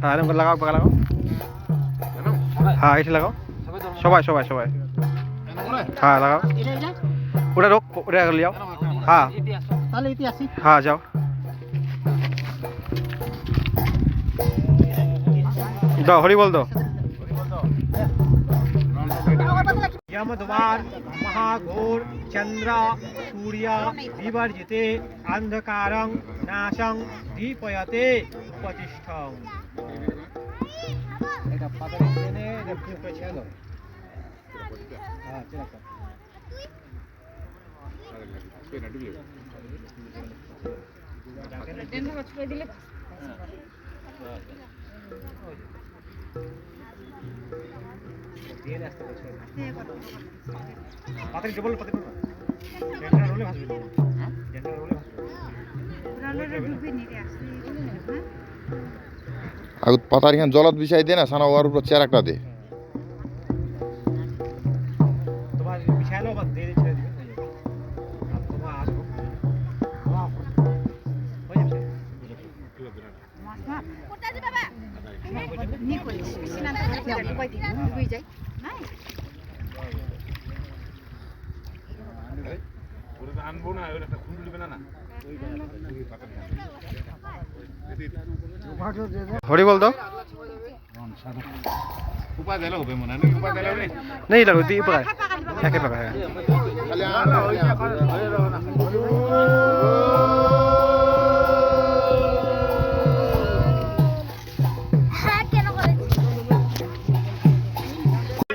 হ্যাঁ এরকম লাগাও, পাকা লাগাও। হ্যাঁ এটা লাগাও। সবাই সবাই সবাই। হ্যাঁ লাগাও। ওটা রোক ওটা লিয়াও। হ্যাঁ। হ্যাঁ যাও। দাও, হরি বল দাও। यमद्वार महाघोर चंद्र सूर्य विवर्जिते अंधकार नाशं दीपयते उपतिष्ठ এটা আগত পাতার এখানে জলত বিষয় দে না সানা ওয়ার উপর চেয়ার একটা দে তোমার বা দিয়ে ছেড়ে দিবে। নি করিস সীমান্ত ডুবি যাই আনবো না ওটা খুঁজে দিবে না হরি বল দাও উপায় দিলে হবে মনে হয় উপায় দিলে নেই লাগবে দিয়ে পাকায় একে পাকায়